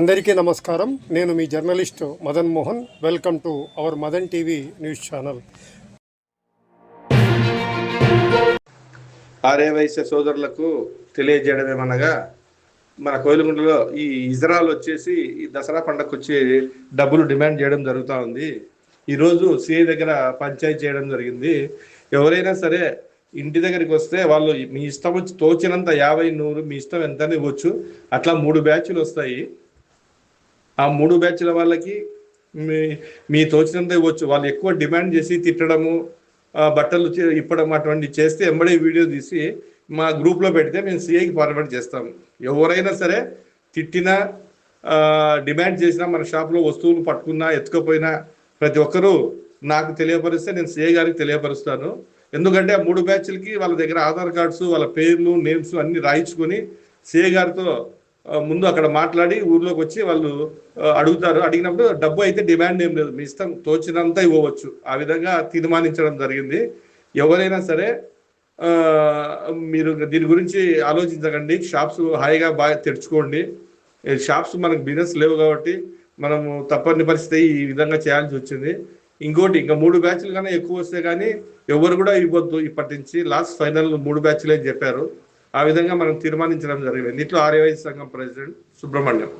అందరికీ నమస్కారం. నేను మీ journalist Madan Mohan. Welcome to our Madan TV news channel. Arya Vysya సోదరులకు తెలియజేయడమేమనగా మన కోయిలగుండలో ఈ ఇజ్రాల్ వచ్చేసి ఈ దసరా పండగకు వచ్చి డబ్బులు డిమాండ్ చేయడం జరుగుతూ ఉంది. ఈరోజు సిఐ దగ్గర పంచాయతీ చేయడం జరిగింది. ఎవరైనా సరే ఇంటి దగ్గరికి వస్తే వాళ్ళు మీ ఇష్టం వచ్చి తోచినంత యాభై నూరు మీ ఇష్టం ఎంత ఇవ్వచ్చు. అట్లా మూడు బ్యాచ్లు వస్తాయి. ఆ మూడు బ్యాచ్ల వాళ్ళకి మీ మీ తోచినంత ఇవ్వచ్చు. వాళ్ళు ఎక్కువ డిమాండ్ చేసి తిట్టడము బట్టలు చే- ఇప్పడం అటువంటి చేస్తే ఎంబడే వీడియో తీసి మా గ్రూప్లో పెడితే మేము సిఐకి ఫార్వర్డ్ చేస్తాం. ఎవరైనా సరే తిట్టినా డిమాండ్ చేసినా మన షాప్లో వస్తువులు పట్టుకున్నా ఎత్తుకపోయినా ప్రతి ఒక్కరూ నాకు తెలియపరిస్తే నేను సిఐ గారికి తెలియపరుస్తాను. ఎందుకంటే ఆ మూడు బ్యాచ్లకి వాళ్ళ దగ్గర ఆధార్ కార్డ్స్ వాళ్ళ పేర్లు నేమ్స్ అన్ని రాయించుకొని సిఐ గారితో ముందు అక్కడ మాట్లాడి ఊర్లోకి వచ్చి వాళ్ళు అడుగుతారు. అడిగినప్పుడు డబ్బు అయితే డిమాండ్ ఏం లేదు. మీ ఇష్టం తోచినంత ఇవ్వవచ్చు. ఆ విధంగా తీర్మానించడం జరిగింది. ఎవరైనా సరే మీరు దీని గురించి ఆలోచించకండి. షాప్స్ హాయిగా బాగా తెరుచుకోండి. షాప్స్ మనకు బిజినెస్ లేవు కాబట్టి మనము తప్పని పరిస్థితి ఈ విధంగా చేయాల్సి వచ్చింది. ఇంకోటి ఇంకా మూడు బ్యాచ్లు కన్నా ఎక్కువ వస్తే కానీ ఎవరు కూడా ఇవ్వద్దు ఇప్పటి నుంచి. లాస్ట్ ఫైనల్ మూడు బ్యాచ్లే చెప్పారు. ఆ విధంగా మనం తీర్మానించడం జరిగింది. ఇట్లా ఆర్యవైశ్య సంఘం ప్రెసిడెంట్ సుబ్రహ్మణ్యం.